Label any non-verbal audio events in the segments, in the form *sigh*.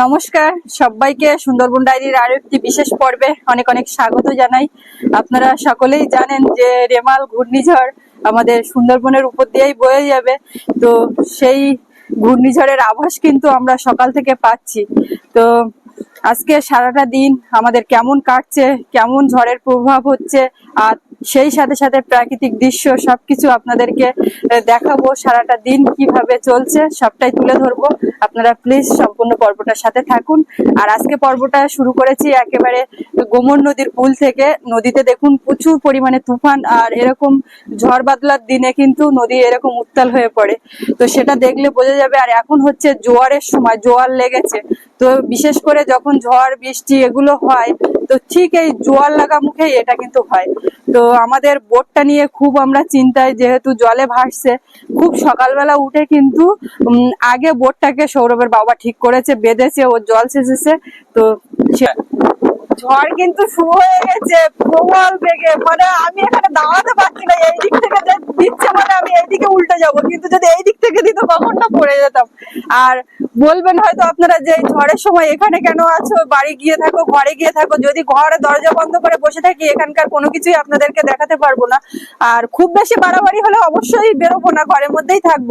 নমস্কার, সবাইকে সুন্দরবন ডায়েরির আরও একটি বিশেষ পর্বে অনেক অনেক স্বাগত জানাই। আপনারা সকলেই জানেন যে রেমাল, ঘূর্ণিঝড় আমাদের সুন্দরবনের উপর দিয়েই বয়ে যাবে। তো সেই ঘূর্ণিঝড়ের আভাস কিন্তু আমরা সকাল থেকে পাচ্ছি। তো আজকে সারাটা দিন আমাদের কেমন কাটছে, কেমন ঝড়ের প্রভাব হচ্ছে, আর সেই সাথে সাথে প্রাকৃতিক দৃশ্য সবকিছু আপনাদেরকে দেখাবো সারাটা দিন কীভাবে চলছে, সবটাই তুলে ধরবো। আপনারা প্লিজ সম্পূর্ণ পর্বটার সাথে থাকুন। আর আজকে পর্বটা শুরু করেছি একেবারে গোমর নদীর পুল থেকে। নদীতে দেখুন প্রচুর পরিমাণে তুফান, আর এরকম ঝড় বাদলার দিনে কিন্তু নদী এরকম উত্তাল হয়ে পড়ে। তো সেটা দেখলে বোঝা যাবে, আর এখন হচ্ছে জোয়ারের সময়, জোয়ার লেগেছে। তো বিশেষ করে যখন ঝড়, বৃষ্টি এগুলো হয়, তো ঠিক এই জোয়ার লাগা মুখে এটা কিন্তু হয়। তো আমাদের বোটটা নিয়ে খুব আমরা চিন্তায়, যেহেতু জলে ভাসছে, খুব সকালবেলা উঠে কিন্তু আগে বোটটাকে সৌরভের বাবা ঠিক করেছে, বেঁধেছে, ও জল সেচেছে, তো ঝড় কিন্তু শুরু হয়ে গেছে, প্রবল বেগে। মানে আমি এখানে দাঁড়াতে পারছি না, এই দিক থেকে দিচ্ছে মানে আমি এইদিকে উল্টে যাব। কিন্তু যদি এই দিক থেকে দিত কখন না পড়ে যেতাম। আর বলবেন হয়তো আপনারা যে ঝড়ের সময় এখানে কেন আছো, বাড়ি গিয়ে থাকো, ঘরে গিয়ে থাকো, যদি ঘরে দরজা বন্ধ করে বসে থাকি, এখানকার কোনো কিছুই আপনাদেরকে দেখাতে পারব না। আর খুব বেশি বাড়াবাড়ি হলে অবশ্যই বেরোবো না, ঘরের মধ্যেই থাকব।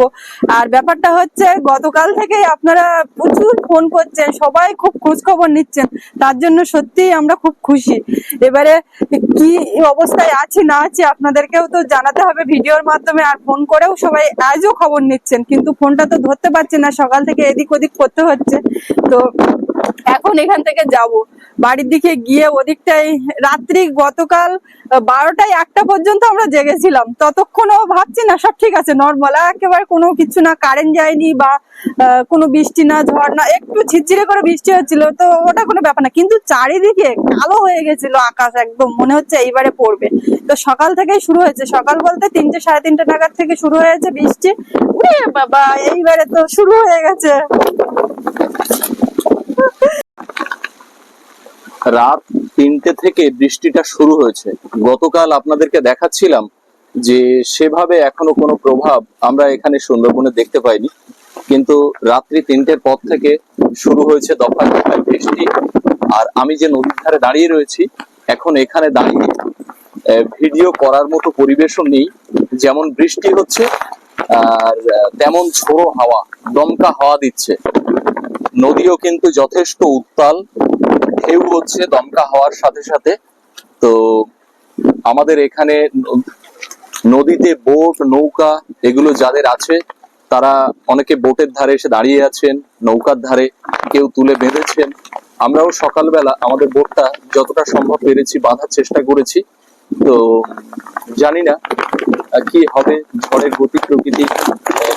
আর ব্যাপারটা হচ্ছে, গতকাল থেকেই আপনারা প্রচুর ফোন করছেন, সবাই খুব খোঁজ খবর নিচ্ছেন। তার জন্য সত্যিই আমরা খুব খুশি। এবারে কি অবস্থায় আছে, না আছে আপনাদেরকেও তো জানাতে হবে ভিডিওর মাধ্যমে। আর ফোন করেও সবাই আজও খবর নিচ্ছেন। কিন্তু ফোনটা তো ধরতে পারছে না, সকাল থেকে এদিক ওদিক করতে হচ্ছে। তো এখন এখান থেকে যাব। বাড়ির দিকে গিয়ে ওদিকটাই রাত্রি গতকাল বারোটায় একটা পর্যন্ত আমরা জেগেছিলাম। ততক্ষণও ভাবছি, না, সব ঠিক আছে নর্মাল একেবারে কোনো কিছু না কারেন্ট যায়নি বা কোনো বৃষ্টি না, ঝড় না, একটু ঝিরঝিরে করে বৃষ্টি হচ্ছিল, তো ওটা কোনো ব্যাপার না। কিন্তু চারিদিকে কালো হয়ে গেছিল আকাশ একদম, মনে হচ্ছে এইবারে পড়বে। তো সকাল থেকেই শুরু হয়েছে। সকাল বলতে তিনটে, সাড়ে তিনটে নাগাদ থেকে শুরু হয়েছে বৃষ্টি। বাবা, এইবারে তো শুরু হয়ে গেছে। রাত তিনটে থেকে বৃষ্টিটা শুরু হয়েছে। গতকাল আপনাদেরকে দেখাচ্ছিলাম যে সেভাবে এখনও কোনো প্রভাব আমরা এখানে সুন্দরবনে দেখতে পাইনি। কিন্তু রাত্রি তিনটের পর থেকে শুরু হয়েছে দফায় দফায় বৃষ্টি। আর আমি যে নদীর ধারে দাঁড়িয়ে রয়েছি, এখন এখানে দাঁড়িয়ে ভিডিও করার মতো পরিবেশও নেই। যেমন বৃষ্টি হচ্ছে, আর তেমন ঝোড়ো হাওয়া, দমকা হাওয়া দিচ্ছে। নদীও কিন্তু যথেষ্ট উত্তাল। ঢেউ হচ্ছে, দমকা হওয়ার সাথে সাথে। তো আমাদের এখানে নদীতে বোট, নৌকা এগুলো যাদের আছে, তারা অনেকে বোটের ধারে এসে দাঁড়িয়ে আছেন, নৌকার ধারে কেউ তুলে বেঁধেছেন। আমরাও সকালবেলা আমাদের বোটটা যতটা সম্ভব পেরেছি, বাঁধার চেষ্টা করেছি। তো জানি না কি হবে, ঝড়ের গতি প্রকৃতি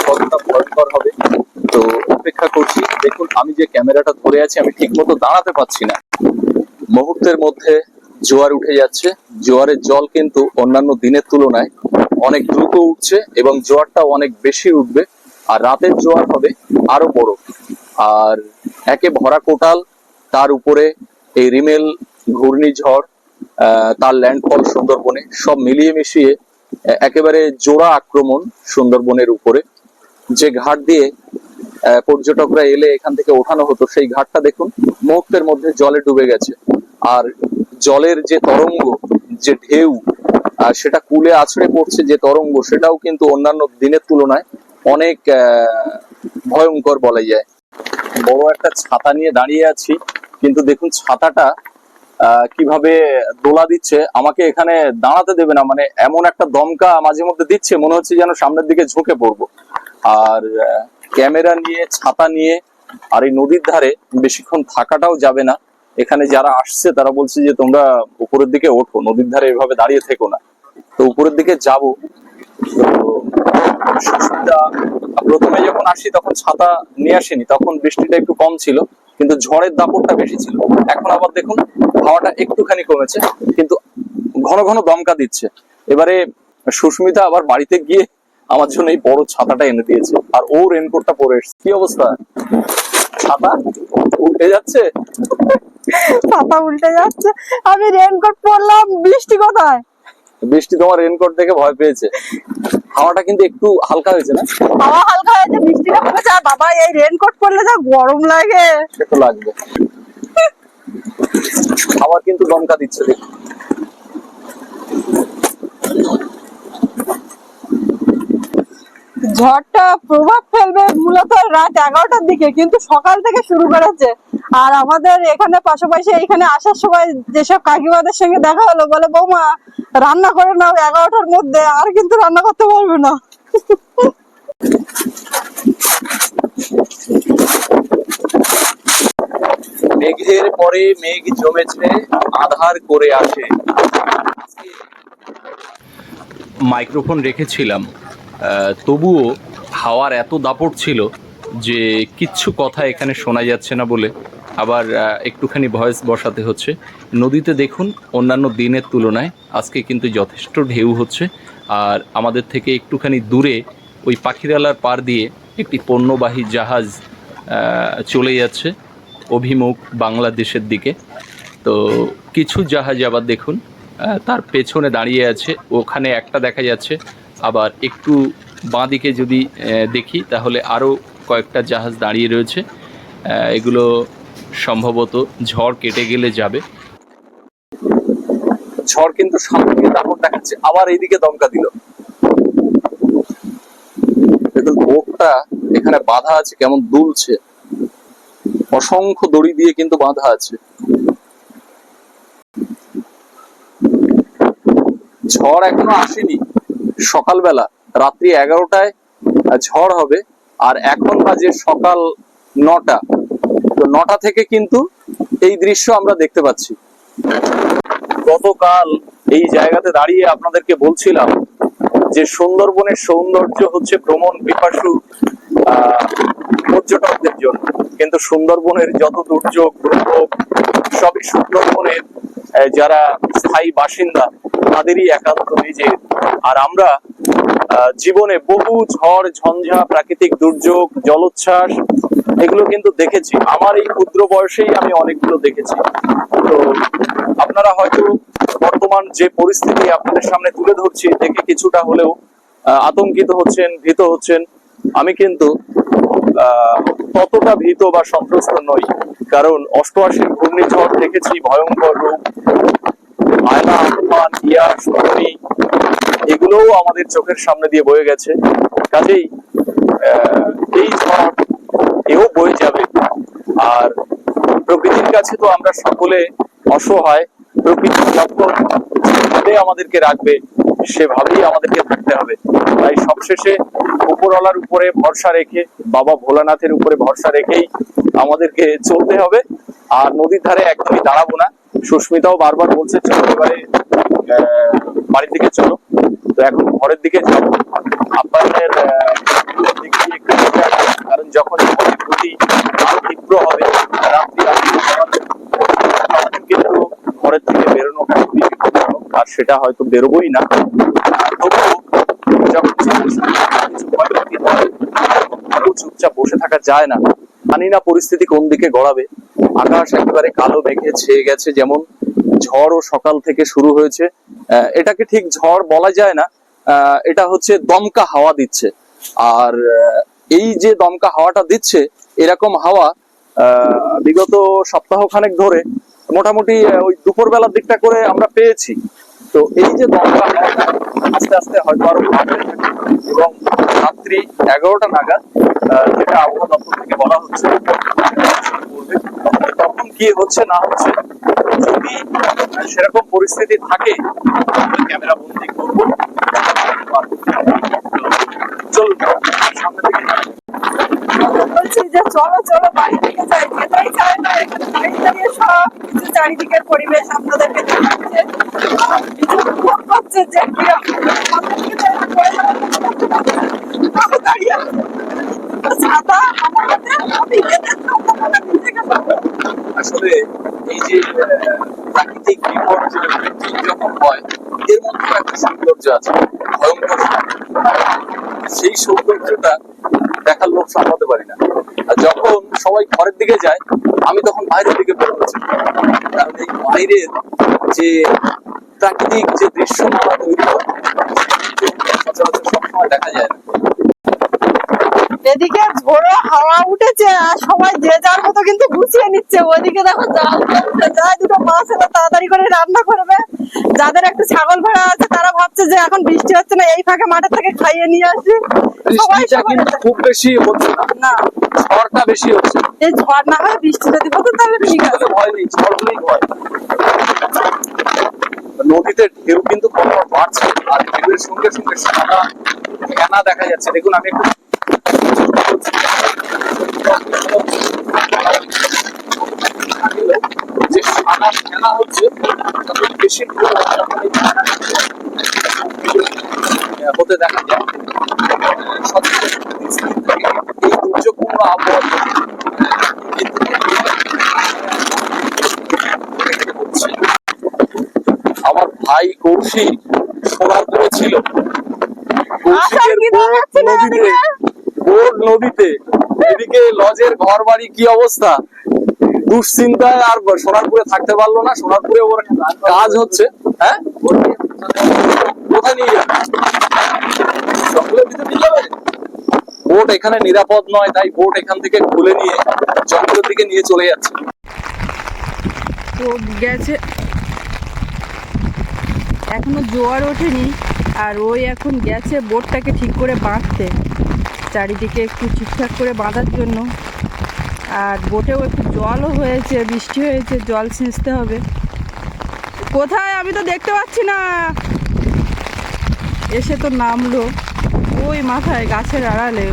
কতটা ভয়ঙ্কর হবে। তো অপেক্ষা করছি, দেখুন, আমি যে ক্যামেরাটা ধরে আছি, আমি ঠিক মতো দাঁড়াতে পারছি না। মুহূর্তের মধ্যে জোয়ার উঠে যাচ্ছে। জোয়ারের জল কিন্তু অন্যান্য দিনের তুলনায় অনেক দ্রুত উঠছে এবং জোয়ারটাও অনেক বেশি উঠবে, আর রাতের জোয়ার হবে আরও বড়। আর একে ভরা কোটাল, তার উপরে এই রিমেল ঘূর্ণিঝড় তার ল্যান্ডফল সুন্দরবনে, সব মিলিয়ে মিশিয়ে একেবারে জোড়া আক্রমণ সুন্দরবনের উপরে। যে ঘাট দিয়ে পর্যটকরা এলে এখান থেকে ওঠানো হতো। সেই ঘাটটা দেখুন, মুহূর্তের মধ্যে জলে ডুবে গেছে। আর জলের যে তরঙ্গ, যে ঢেউ সেটা কুলে আছড়ে পড়ছে যে তরঙ্গ, সেটাও কিন্তু অন্যান্য দিনের তুলনায় অনেক ভয়ঙ্কর বলা যায়। বড় একটা ছাতা নিয়ে দাঁড়িয়ে আছি, কিন্তু দেখুন ছাতাটা কীভাবে দোলা দিচ্ছে, আমাকে এখানে দাঁড়াতে দেবে না। মানে এমন একটা দমকা মাঝে মধ্যে দিচ্ছে, মনে হচ্ছে যেন সামনের দিকে ঝুঁকে পড়ব। আর ক্যামেরা নিয়ে, ছাতা নিয়ে আর এই নদীর ধারে বেশিক্ষণ থাকাটাও যাবে না। এখানে যারা আসছে, তারা বলছে যে তোমরা উপরের দিকে ওঠো, নদীর ধারে এভাবে দাঁড়িয়ে থেকো না। তো উপরের দিকে যাব। প্রথমে যখন আসি, তখন ছাতা নিয়ে আসেনি, তখন বৃষ্টিটা একটু কম ছিল, কিন্তু ঝড়ের দাপটটা বেশি ছিল। এখন আবার দেখুন, হাওয়াটা একটুখানি কমেছে, কিন্তু ঘন ঘন দমকা দিচ্ছে। এবারে সুস্মিতা আবার বাড়িতে গিয়ে আমার জন্য এই বড় ছাতাটা এনে দিয়েছে। আর ও রেনকোটটা পরে এসছে। কি অবস্থা? ছাতা উঠে যাচ্ছে? পাতা উল্টে যাচ্ছে। আমি রেনকোট পরলাম বৃষ্টি কোথায়? বৃষ্টি তোমার রেনকোট দেখে ভয় পেয়েছে। হাওয়াটা কিন্তু একটু হালকা হয়েছে না? হাওয়া হালকা হয়েছে বৃষ্টিটা কমেছে আর বাবা এই রেনকোট পরলে যা গরম লাগে। তো লাগবে। আবার কিন্তু দমকা দিচ্ছে দেখুন। ঝড়টা প্রভাব ফেলবে মূলত রাত এগারোটার দিকে কিন্তু সকাল থেকে শুরু করেছে। আর আমাদের এখানে পাশাপাশি এখানে আসার সময় যেসব কাকিমাদের সঙ্গে দেখা হলো বলে বৌমা রান্না করে নাও এগারোটার মধ্যে আর কিন্তু রান্না করতে পারবে না। মেঘের পরে মেঘ জমেছে আধার করে আসে। মাইক্রোফোন রেখেছিলাম। তবুও হাওয়ার এত দাপট ছিল যে কিচ্ছু কথা এখানে শোনা যাচ্ছে না বলে আবার একটুখানি ভয়েস বসাতে হচ্ছে। নদীতে দেখুন, অন্যান্য দিনের তুলনায় আজকে কিন্তু যথেষ্ট ঢেউ হচ্ছে। আর আমাদের থেকে একটুখানি দূরে ওই পাখিরালার পার দিয়ে একটি পণ্যবাহী জাহাজ চলে যাচ্ছে অভিমুখ বাংলাদেশের দিকে। তো কিছু জাহাজ আবার দেখুন তার পেছনে দাঁড়িয়ে আছে। ওখানে একটা দেখা যাচ্ছে আবার একটু বাঁ দিকে যদি দেখি, তাহলে আরও কয়েকটা জাহাজ দাঁড়িয়ে রয়েছে। এগুলো সম্ভবত ঝড় কেটে গেলে যাবে। ঝড় কিন্তু সামনে দাপট দেখাচ্ছে, আবার এইদিকে দমকা দিল। বোটটা এখানে বাধা আছে, কেমন দুলছে। অসংখ্য দড়ি দিয়ে কিন্তু বাঁধা আছে। ঝড় এখনও আসেনি। সকালবেলা, রাত্রি এগারোটায় ঝড় হবে, আর এখন বাজে সকাল নটা। তো নটা থেকে কিন্তু এই দৃশ্য আমরা দেখতে পাচ্ছি। গতকাল এই জায়গাতে দাঁড়িয়ে আপনাদেরকে বলছিলাম যে সুন্দরবনের সৌন্দর্য হচ্ছে ভ্রমণ পিপাসু পর্যটকদের জন্য। কিন্তু সুন্দরবনের যত দুর্যোগ সবই সুন্দরবনের যারা স্থায়ী বাসিন্দা তাদেরই একান্ত নিজের। আর আমরা জীবনে বহু ঝড়, ঝঞ্ঝা, প্রাকৃতিক দুর্যোগ, জলোচ্ছ্বাস, এগুলো কিন্তু দেখেছি। আমার এই ক্ষুদ্র বয়সেই আমি অনেকগুলো দেখেছি। তো আপনারা হয়তো বর্তমান যে পরিস্থিতি আপনাদের সামনে তুলে ধরছি, দেখে কিছুটা হলেও আতঙ্কিত হচ্ছেন, ভীত হচ্ছেন। আমি কিন্তু ততটা ভীত বা সন্ত্রস্ত নই। কারণ অষ্টআশি ঘূর্ণিঝড় দেখেছি, ভয়ঙ্কর রূপ। আয়না আমফান ইয়াস ঘূর্ণি এগুলোও আমাদের চোখের সামনে দিয়ে বয়ে গেছে। কাজেই এই ঝড় এও বয়ে যাবে। আর প্রকৃতির কাছে তো আমরা সকলে অসহায় প্রকৃতি যখন আমাদেরকে রাখবে, সেভাবেই আমাদেরকে থাকতে হবে। তাই সবশেষে উপরওয়ালার উপরে ভরসা রেখে, বাবা ভোলানাথের উপরে ভরসা রেখেই আমাদেরকে চলতে হবে। আর নদীর ধারে একদমই দাঁড়াবো না। সুস্মিতাও বারবার বলছে, চলো এবারে বাড়ির দিকে চলো। তো এখন ঘরের দিকে যাব। আপনাদের। কারণ যখন গতি আরও তীব্র হবে, রাত্রি কিন্তু ঘরের থেকে বিপজ্জনক আর সেটা হয়তো বেরোবোই না। চুপচাপ বসে থাকা যায় না। জানি না পরিস্থিতি কোন দিকে গড়াবে। আকাশ একেবারে কালো মেঘে ছেয়ে গেছে, যেমন ঝড়ও সকাল থেকে শুরু হয়েছে। এটাকে ঠিক ঝড় বলা যায় না এটা হচ্ছে দমকা হাওয়া দিচ্ছে। আর এই যে দমকা হাওয়াটা দিচ্ছে, এরকম হাওয়া বিগত সপ্তাহ খানেক ধরে মোটামুটি ওই দুপুরবেলার দিকটা করে আমরা পেয়েছি। তো এই যে হাওয়াটা আস্তে আস্তে হয়তো আরও এবং রাত্রি এগারোটা নাগাদ যেটা আবহাওয়া দপ্তর থেকে বলা হচ্ছে, তখন কি হচ্ছে না হচ্ছে, যদি সেরকম পরিস্থিতি থাকে ক্যামেরা বন্দি করব। চল সামনে থেকে যে চলো চলো, বাড়ি থেকে যাই। চায় না চারিদিকের পরিবেশ আপনাদেরকে আসলে এই যে প্রাকৃতিক বিপর্যয় যখন হয়, এর মধ্যে একটা সৌন্দর্য আছে, ভয়ঙ্কর সেই সৌন্দর্যটা দেখার লোক সামলাতে পারি না। আর যখন সবাই ঘরের দিকে যায়, আমি তখন বাইরের দিকে বেরোচ্ছি কারণ এই বাইরের যে প্রাকৃতিক যে দৃশ্যমালা সবসময় দেখা যায় এদিকে ঝোড়ো হাওয়া উঠেছে আর সবাই যে যার মতো কিন্তু গুছিয়ে নিচ্ছে। ওদিকে দেখো জাল যায় দুটো মাছ এলো তাড়াতাড়ি করে রান্না করবে। যাদের একটু ছাগল ভেড়া আছে তারা ভাবছে যে এখন বৃষ্টি হচ্ছে না এই ফাঁকে মাঠের থেকে খাইয়ে নিয়ে আসি। সবাই খুব বেশি হচ্ছে না। না। ঝড়টা বেশি হচ্ছে। এই ঝড় না হয় বৃষ্টি যদি হতো তাহলে ঠিক আছে। ভয় নেই ঝড় হলেই ভয় নদীতে ঢেউ কিন্তু ক্রমশ বাড়ছে আর ঢেউয়ের সঙ্গে সঙ্গে সাদা ফেনা দেখা যাচ্ছে। দেখুন, আমি একটু যে সাদা ফেনা হচ্ছে বেশি ঢেউ যখন এই ফেনা হতে দেখা যায় সচেতন পরিস্থিতি থেকে এই দুর্যোগপূর্ণ আবহাওয়া কিন্তু আমার ভাই কৌশিক সোনারপুরে ছিল নদীতে এদিকে? নদীতে? এদিকে লজের ঘর বাড়ি কি অবস্থা? দুশ্চিন্তায় আর সোনারপুরে থাকতে পারল না সোনারপুরে ওর কাজ হচ্ছে হ্যাঁ? কোথায় নিয়ে যাবে? বোট এখানে নিরাপদ নয় তাই বোট এখান থেকে খুলে নিয়ে জঙ্গলের দিকে নিয়ে চলে যাচ্ছে। তো গেছে। এখনও জোয়ার ওঠেনি আর ওই এখন গেছে বোটটাকে ঠিক করে বাঁধতে, চারিদিকে একটু ঠিকঠাক করে বাঁধার জন্য। আর বোটেও একটু জলও হয়েছে, বৃষ্টি হয়েছে, জল ছেঁচতে হবে। কোথায়? আমি তো দেখতে পাচ্ছি না। এসে তো নামলো। ওই মাথায় গাছের আড়ালে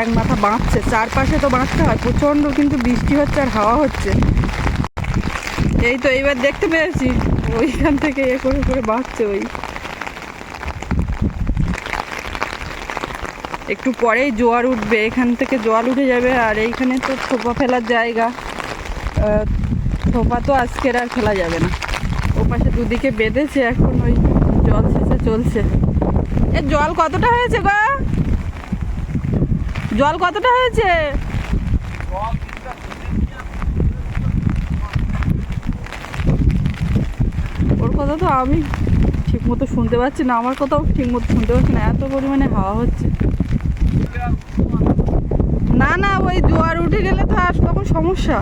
এক মাথা বাঁধছে। চারপাশে তো বাঁধতে হয়, প্রচণ্ড কিন্তু বৃষ্টি হচ্ছে আর হাওয়া হচ্ছে। এই তো এইবার দেখতে পেয়েছি। ওইখান থেকে এ করে করে বাঁচছে ওই। একটু পরেই জোয়ার উঠবে, এখান থেকে জল উঠে যাবে আর এইখানে তো থোপা ফেলার জায়গা। থোপা তো আজকের আর ফেলা যাবে না। ও পাশে দুদিকে বেঁধেছে, এখন ওই জল শেষে চলছে। এ, জল কতটা হয়েছে গো? জল কতটা হয়েছে? কথা তো আমি ঠিক মতো শুনতে পাচ্ছি না আমার কথাও ঠিক মতো শুনতে পাচ্ছি না এত পরিমাণে হাওয়া হচ্ছে। না না ওই জোয়ার উঠে গেলে তো আর তখন সমস্যা।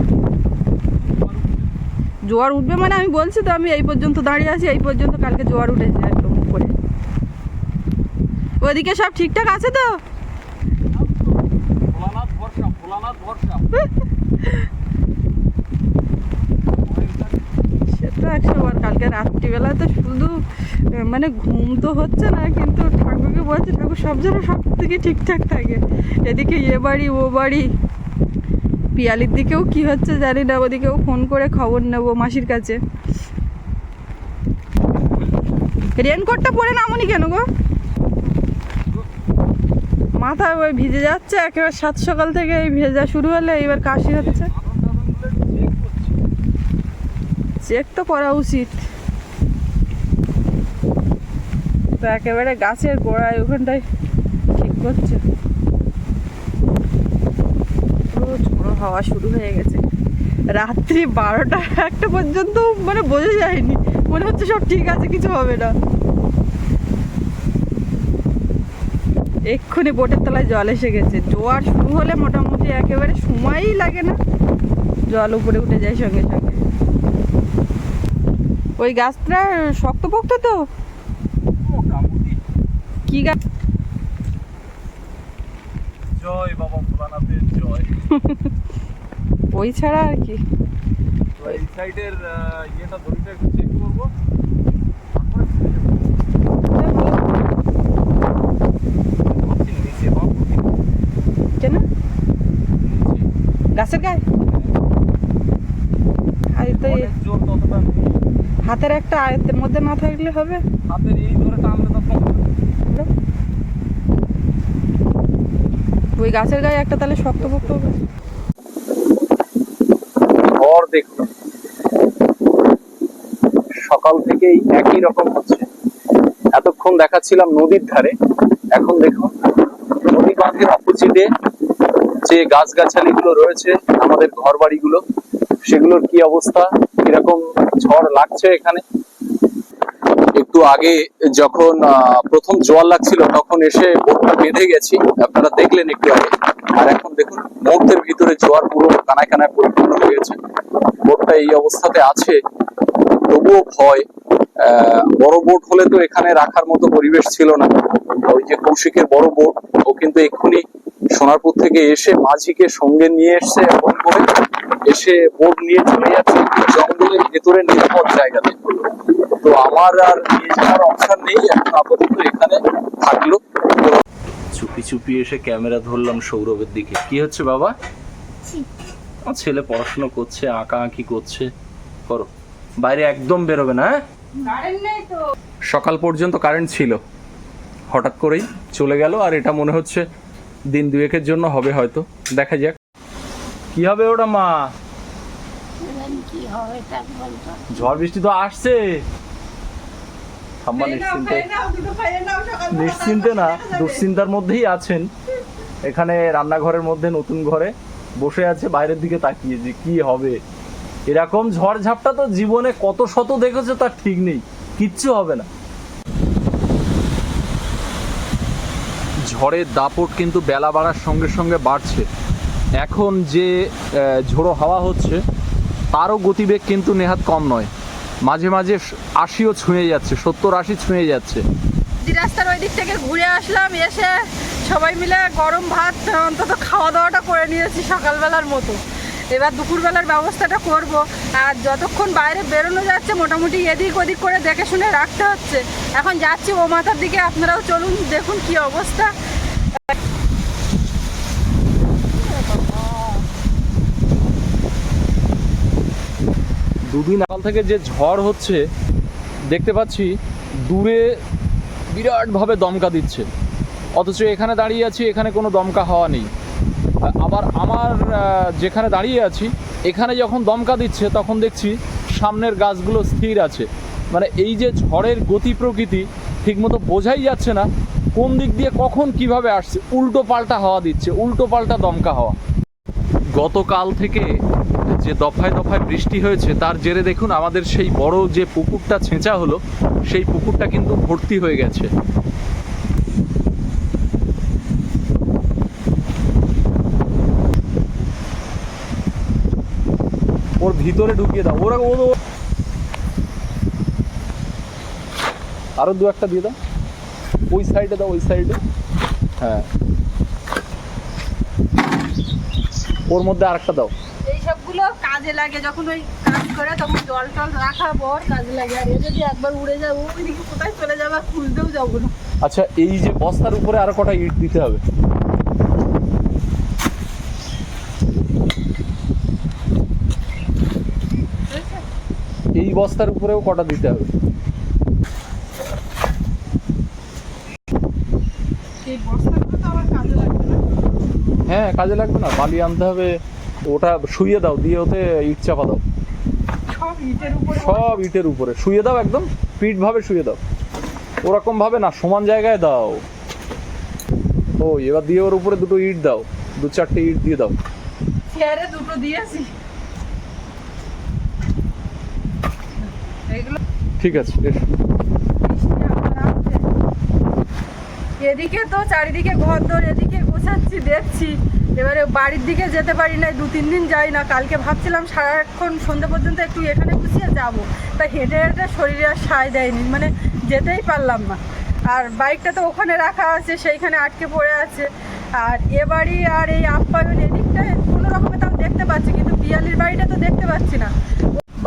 জোয়ার উঠবে মানে আমি বলছি তো আমি এই পর্যন্ত দাঁড়িয়ে আছি এই পর্যন্ত কালকে জোয়ার উঠেছে একদম উপরে। ওইদিকে সব ঠিকঠাক আছে তো? ভরসা। *laughs* সে তো একশো বার কালকে রাত্রিবেলা তো শুধু মানে ঘুম তো হচ্ছে না, কিন্তু ঠাকুরকে বলছে, ঠাকুর, সব যেন সব থেকে ঠিকঠাক থাকে। এদিকে এ বাড়ি, ও বাড়ি। পিয়ালির দিকেও কি হচ্ছে জানি না, ওদিকেও ফোন করে খবর নেব মাসির কাছে। রেনকোটটা পরে নামনি কেন গো? ওই ভিজে যাচ্ছে, একেবারে সাত সকাল থেকে ভেজা শুরু হলে এবার কাশি হচ্ছে। চেক তো করা উচিত। তো একেবারে গাছের গোড়ায় ওখানটায় ঠিক করছে। ঝোড়ো হাওয়া শুরু হয়ে গেছে। রাত্রি বারোটা একটা পর্যন্ত মানে বোঝা যায়নি। মনে হচ্ছে সব ঠিক আছে, কিছু হবে না। এক্ষুনি বোটের তলায় জল এসে গেছে। জোয়ার শুরু হলে মোটামুটি একেবারে সময়ই লাগে না। জল উপরে উঠে যায় সঙ্গে সঙ্গে। ওই গাছটা শক্তপোক্ত তো। কি গাছ জয় বাবা ভোলানাথের জয়। *laughs* ওই ছাড়া আর কি। এই সাইডের ইয়েটা দড়িটা একটু চেক করব। কেন? গাছের গায়ে আর তো এ- অনেক জোর ততটা নেই। হাতের একটা আয়ত্তের মধ্যে না থাকলে হবে? হাতের এই ধরে টানলে তো ওই গাছের গায়ে একটা তাহলে শক্তপোক্ত হবে। ঝড় দেখুন। সকাল থেকেই একই রকম হচ্ছে। এতক্ষণ দেখাচ্ছিলাম নদীর ধারে এখন দেখুন নদী বাঁধের অপোজিটে যে গাছগাছালি গুলো রয়েছে আমাদের ঘর বাড়িগুলো সেগুলোর কি অবস্থা? কীরকম ঝড় লাগছে এখানে? একটু আগে যখন প্রথম জোয়ার লাগছিল, তখন এসে বোটটা বেঁধে গেছি। আপনারা দেখলেন একটু আগে। আর এখন দেখুন, মুহূর্তের ভিতরে জোয়ার পুরো কানায় কানায় পরিপূর্ণ হয়ে গেছে। বোটটা এই অবস্থাতে আছে, তবুও ভয়। বড় বোট হলে তো এখানে রাখার মতো পরিবেশ ছিল না। ওই যে কৌশিকের বড় বোট, ও কিন্তু এক্ষুনি সোনারপুর থেকে এসে মাঝিকে সঙ্গে নিয়ে এসছে ফোন করে এসে বোট নিয়ে চলে যাচ্ছে জঙ্গলের ভেতরে নিরাপদ জায়গাতে। তো আমার আর নিয়ে যাওয়ার অপশন নেই এখন আপাতত এখানে থাকল। চুপি চুপি এসে ক্যামেরা ধরলাম সৌরভের দিকে। কি হচ্ছে বাবা? আমার ছেলে পড়াশোনা করছে আঁকা আঁকি করছে। করো। বাইরে একদম বেরোবে না হ্যাঁ? সকাল পর্যন্ত কারেন্ট ছিল। হঠাৎ করেই চলে গেল আর এটা মনে হচ্ছে দিন দুয়েকের জন্য হবে হয়তো। দেখা যাক। কি হবে ওটা মা? এবার কি হবে তা বলতো। ঝড় বৃষ্টি তো আসছে। ঠাম্মা নিশ্চিন্তে নিশ্চিন্তে না দুশ্চিন্তার মধ্যেই আছেন। এখানে রান্নাঘরের মধ্যে নতুন ঘরে বসে আছে বাইরের দিকে তাকিয়ে যে কি হবে। এরকম ঝড় ঝাপটা তো জীবনে কত শত দেখেছ তার ঠিক নেই। কিচ্ছু হবে না। ঝড়ের দাপট কিন্তু বেলা বাড়ার সঙ্গে সঙ্গে বাড়ছে। এখন যে ঝোড়ো হাওয়া হচ্ছে, তারও গতিবেগ কিন্তু নেহাত কম নয়। মাঝে মাঝে আশিও ছুঁয়ে যাচ্ছে, সত্তর আশি ছুঁয়ে যাচ্ছে। রাস্তার ওই দিক থেকে ঘুরে আসলাম, এসে সবাই মিলে গরম ভাত, অন্তত খাওয়া দাওয়াটা করে নিয়েছি সকালবেলার মতো। এবার দুপুরবেলার ব্যবস্থাটা করব। আর যতক্ষণ বাইরে বেরোনো যাচ্ছে, মোটামুটি এদিক ওদিক করে দেখে শুনে রাখতে হচ্ছে। এখন যাচ্ছি ও মাথার দিকে, আপনারাও চলুন, দেখুন কি অবস্থা। দুদিন আকাল থেকে যে ঝড় হচ্ছে, দেখতে পাচ্ছি দূরে বিরাটভাবে দমকা দিচ্ছে। অথচ এখানে দাঁড়িয়ে আছি, এখানে কোনো দমকা হওয়া নেই। আবার আমার যেখানে দাঁড়িয়ে আছি, এখানে যখন দমকা দিচ্ছে, তখন দেখছি সামনের গাছগুলো স্থির আছে। মানে এই যে ঝড়ের গতি প্রকৃতি, ঠিকমতো বোঝাই যাচ্ছে না কোন দিক দিয়ে কখন কীভাবে আসছে। উল্টো পাল্টা হাওয়া দিচ্ছে, উল্টো পাল্টা দমকা হাওয়া। গতকাল থেকে যে দফায় দফায় বৃষ্টি হয়েছে, তার জেরে দেখুন আমাদের সেই বড় যে পুকুরটা ছেঁচা হলো, সেই পুকুরটা কিন্তু ভর্তি হয়ে গেছে। ভিতরে ঢুকিয়ে দাও। ওরা ও ও- আরও দু একটা দিয়ে দাও। ওই সাইডে দাও ওই সাইডে। হ্যাঁ। ওর মধ্যে আরেকটা দাও। এই সবগুলো কাজে লাগে। যখন ওই কাজ করে তখন জল টল রাখা পর কাজে লাগে। আর যদি একবার উড়ে যায় ওইদিকে কোথায় চলে যাবে আর খুঁজতেও যাব না। আচ্ছা এই যে বস্তার উপরে আরও কটা ইট দিতে হবে। বস্তার উপরেও কটা দিতে হবে? হ্যাঁ কাজে লাগবে না বালি আনতে হবে ওটা শুয়ে দাও দিয়ে ওতে ইট চাপা দাও। সব ইটের উপরে সব ইটের উপরে শুয়ে দাও একদম পিঠ ভাবে শুয়ে দাও। ওরকম ভাবে না সমান জায়গায় দাও। ও এবার দিয়ে ওর উপরে দুটো ইট দাও দু চারটে ইট দিয়ে দাও। দুটো দিয়েছি এগুলো ঠিক আছে। এদিকে তো চারিদিকে ঘর দর এদিকে গোছাচ্ছি, দেখছি। এবারে বাড়ির দিকে যেতে পারি না দু, তিন দিন যাই না। কালকে ভাবছিলাম সারাক্ষণ সন্ধ্যে পর্যন্ত একটু এখানে গুছিয়ে যাব। তা হেঁটে হেঁটে শরীরে আর সায় দেয়নি মানে যেতেই পারলাম না। আর বাইকটা তো ওখানে রাখা আছে, সেইখানে আটকে পড়ে আছে। আর এ বাড়ি আর এই আপ্যায়ন এদিকটায় কোনো রকমে তাও দেখতে পাচ্ছি, কিন্তু পিয়ালির বাড়িটা তো দেখতে পাচ্ছি না।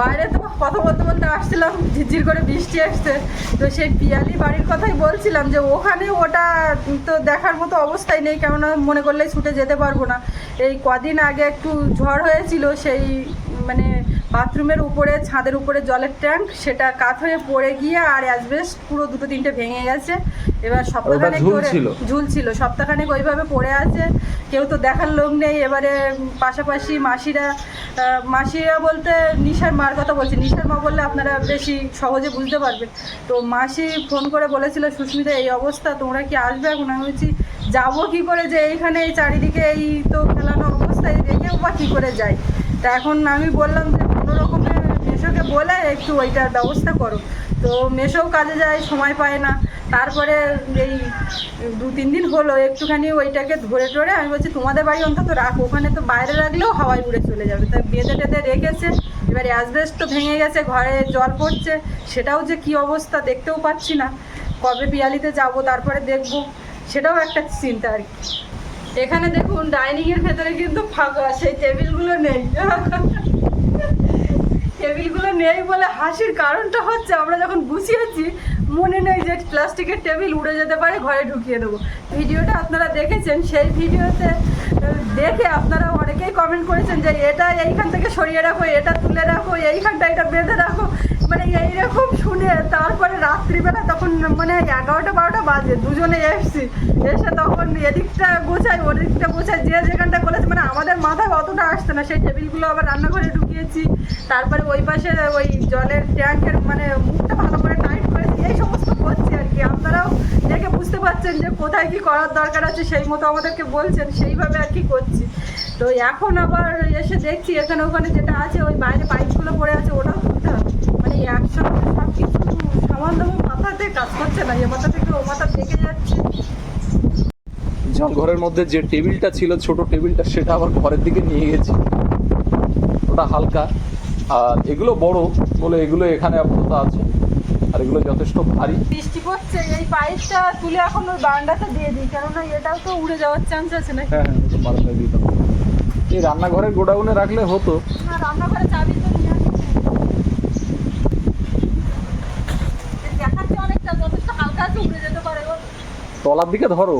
বাইরে তো কথা বলতে বলতে আসছিলাম, ঝিরঝির করে বৃষ্টি আসছে। তো সেই পিয়ালি বাড়ির কথাই বলছিলাম যে, ওখানে ওটা তো দেখার মতো অবস্থাই নেই, কেননা মনে করলে ছুটে যেতে পারব না। এই কদিন আগে একটু ঝড় হয়েছিল, সেই মানে বাথরুমের উপরে ছাদের উপরে জলের ট্যাঙ্ক সেটা কাত হয়ে পড়ে গিয়ে আর অ্যাসবেস্ট পুরো দুটো তিনটে ভেঙে গেছে। এবার সপ্তাহখানেক ধরে ঝুলছিল? ঝুলছিল সপ্তাহখানেক ওইভাবে পড়ে আছে। কেউ তো দেখার লোক নেই। এবারে পাশাপাশি মাসিরা মাসিরা বলতে নিশার মার কথা বলছি। নিশার মা বললে আপনারা বেশি সহজে বুঝতে পারবেন। তো মাসি ফোন করে বলেছিল সুস্মিতা এই অবস্থা তোমরা কি আসবে এখন? আমি বলছি যাব কি করে যে এইখানে এই চারিদিকে এই তো খেলানো অবস্থায় রেখেও বা কী করে যাই? তা এখন আমি বললাম যে রকমের মেশোকে বলে একটু ওইটার ব্যবস্থা করো। তো তো মেশোও কাজে যায়, সময় পায় না। তারপরে এই দু, তিন দিন হলো, একটুখানি ওইটাকে ধরে টরে আমি বলছি, তোমাদের বাড়ি অন্তত রাখো, ওখানে তো বাইরে রাখলেও হাওয়ায় উড়ে চলে যাবে। তাই বেঁধে টেঁধে রেখেছে, এবার অ্যাসবেস্ট তো ভেঙে গেছে, ঘরে জল পড়ছে। সেটাও যে কি অবস্থা দেখতেও পাচ্ছি না। কবে পিয়ালিতে যাব, তারপরে দেখব। সেটাও একটা চিন্তা আর কি। এখানে দেখুন, ডাইনিংয়ের ভেতরে কিন্তু ফাঁকা, সেই টেবিলগুলো নেই। *laughs* টেবিলগুলো নেই বলে হাসির কারণটা হচ্ছে আমরা যখন গুছিয়েছি, মনে নেই যে প্লাস্টিকের টেবিল উড়ে যেতে পারে, ঘরে ঢুকিয়ে দেবো। ভিডিওটা আপনারা দেখেছেন, সেই ভিডিওতে দেখে আপনারা অনেকেই কমেন্ট করেছেন যে এটা এইখান থেকে সরিয়ে রাখো, এটা তুলে রাখো, এইখানটা এটা বেঁধে রাখো। মানে এইরকম শুনে, তারপরে রাত্রিবেলা তখন মানে এগারোটা বারোটা বাজে, দুজনে এসছি। এসে তখন এদিকটা গোছাই, ওদিকটা গোছাই, যে যেখানটা করেছে মানে আমাদের মাথায় অতটা আসছে না। সেই টেবিলগুলো আবার রান্নাঘরে ঢুকিয়েছি। তারপরে ওই পাশে ওই জলের ট্যাঙ্কের মানে মুখটা ভালো করে টাইট করেছি এই সমস্ত করছি আর কি। আপনারাও দেখে বুঝতে পারছেন যে কোথায় কি করার দরকার আছে, সেই মতো আমাদেরকে বলছেন, সেইভাবে আর কি করছি। তো এখন আবার এসে দেখছি, এখানে ওখানে যেটা আছে, ওই বাইরে পাইপগুলো পড়ে আছে, ওটাও মানে একসঙ্গে সব কিছু সামান দামান মাথাতে কাজ করছে না এ মাথা থেকে ও মাথা দেখে যাচ্ছে। যখন ঘরের মধ্যে যে টেবিলটা ছিল ছোট টেবিলটা সেটা আবার ঘরের দিকে নিয়ে গেছি। ওটা হালকা। আর এগুলো বড় বলে এগুলো এখানে আপাতত আছে। আর এগুলো যথেষ্ট ভারী। বৃষ্টি পড়ছে এই পাইপটা তুলে এখন ওই বারান্দাতে দিয়ে দিই কেননা এটাও তো উড়ে যাওয়ার চান্স আছে না হ্যাঁ হ্যাঁ বারান্দায় দিতাম এই রান্নাঘরের গোডাউনে রাখলে হতো। না রান্নাঘরে চাবি তো নিয়ে আসছি। দেখাচ্ছে অনেকটা যথেষ্ট হালকা আছে উড়ে যেতে পারে ও। তলার দিকে ধরো।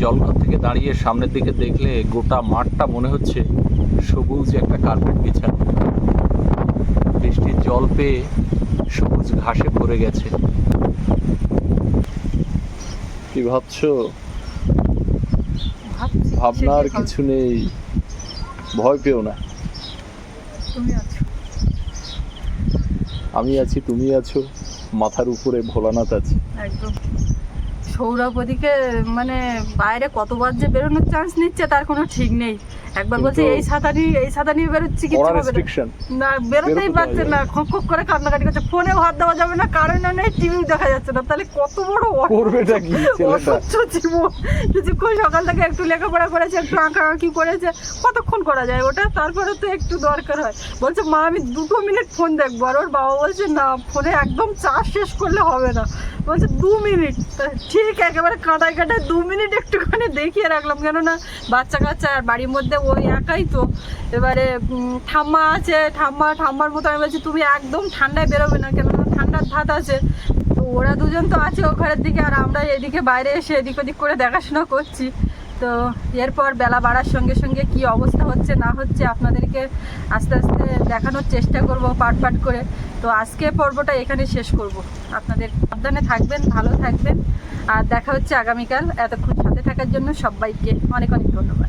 জলঘর থেকে দাঁড়িয়ে সামনের দিকে দেখলে গোটা মাঠটা মনে হচ্ছে সবুজ একটা কার্পেট বিছানো। বৃষ্টির জল পেয়ে সবুজ ঘাসে ভরে গেছে। কি ভাবছ? ভাবনার কিছু নেই। ভয় পেও না। তুমি আছো। আমি আছি তুমি আছো। মাথার উপরে ভোলানাথ আছে। একদম। সৌরভ ওদিকে মানে বাইরে কতবার যে বেরোনোর চান্স নিচ্ছে তার কোনো ঠিক নেই। একবার বলছে এই ছাতা নিয়ে এই ছাতা নিয়ে বেরোচ্ছি কিছু হবে না। বেরোতেই পারছে না। খক খক করে কান্নাকাটি করছে। ফোনেও হাত দেওয়া যাবে না কারেন্টও নেই টিভিও দেখা যাচ্ছে না। তাহলে কত বড় করবেটা কি অসহ্য জীবন। কিছুক্ষণ সকাল থেকে একটু লেখাপড়া করেছে একটু আঁকা আঁকি করেছে কতক্ষণ করা যায় ওটা? তারপরে তো একটু দরকার হয়। বলছে মা আমি দুটো মিনিট ফোন দেখব। আর ওর বাবা বলছে না ফোনে একদম চার্জ শেষ করলে হবে না। বলছে দু মিনিট? ঠিক একেবারে কাঁটায় কাঁটায় দু মিনিট একটুখানি দেখিয়ে রাখলাম। কেননা বাচ্চা কাচ্চা আর বাড়ির মধ্যে ওই একাই তো। এবারে ঠাম্মা আছে, ঠাম্মা, ঠাম্মার মতো আমি বলছি, তুমি একদম ঠান্ডায় বেরোবে না কেননা ঠান্ডার ধাত আছে। তো ওরা দুজন তো আছে ও ঘরের দিকে, আর আমরা এদিকে বাইরে এসে এদিক ওদিক করে দেখাশোনা করছি। তো এরপর বেলা বাড়ার সঙ্গে সঙ্গে কি অবস্থা হচ্ছে, না হচ্ছে, আপনাদেরকে আস্তে আস্তে দেখানোর চেষ্টা করব পাট পাট করে। তো আজকে পর্বটা এখানে শেষ করব। আপনাদের সাবধানে থাকবেন, ভালো থাকবেন। আর দেখা হচ্ছে আগামীকাল। এতক্ষণ সাথে থাকার জন্য সবাইকে অনেক অনেক ধন্যবাদ।